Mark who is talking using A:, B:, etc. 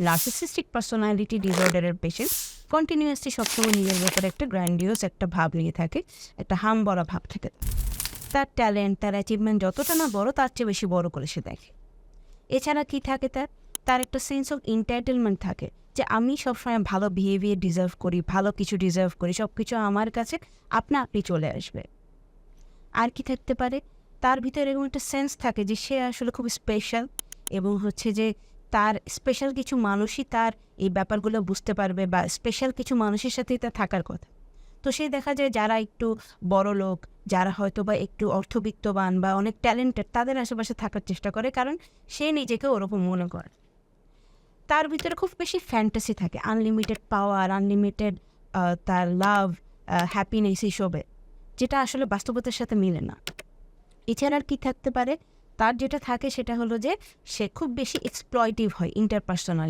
A: Narcissistic personality ডিসঅর্ডারের patient continuously সবসময় নিজের ব্যাপারে একটা গ্র্যান্ডিওস একটা ভাব নিয়ে থাকে, একটা হাম বড়া ভাব থাকে। তার ট্যালেন্ট তার অ্যাচিভমেন্ট যতটা না বড়, তার চেয়ে বেশি বড় করে সে দেখে। এছাড়া কি থাকে তার? তার একটা সেন্স অফ ইন্টাইটেলমেন্ট থাকে যে আমি সবসময় ভালো বিহেভিয়ার ডিজার্ভ করি, ভালো কিছু ডিজার্ভ করি সব কিছু আমার কাছে আপনা আপনি চলে আসবে। আর কি থাকতে পারে? তার ভিতরে এরকম একটা সেন্স থাকে যে সে আসলে খুব স্পেশাল এবং হচ্ছে যে তার স্পেশাল কিছু মানুষই তার এই ব্যাপারগুলো বুঝতে পারবে বা স্পেশাল কিছু মানুষের সাথেই তার থাকার কথা। তো সেই দেখা যায় যারা একটু বড় লোক, যারা হয়তো বা একটু অর্থবিত্তবান বা অনেক ট্যালেন্টেড তাদের আশেপাশে থাকার চেষ্টা করে কারণ সে নিজেকে ওরকম মনে করে। তার ভিতরে খুব বেশি ফ্যান্টাসি থাকে আনলিমিটেড পাওয়ার আনলিমিটেড তার লাভ হ্যাপিনেস এইসবে, যেটা আসলে বাস্তবতার সাথে মিলে না। এছাড়া আর কি থাকতে পারে? তার যেটা থাকে সেটা হলো যে সে খুব বেশি এক্সপ্লয়টিভ হয় ইন্টারপার্সোনালি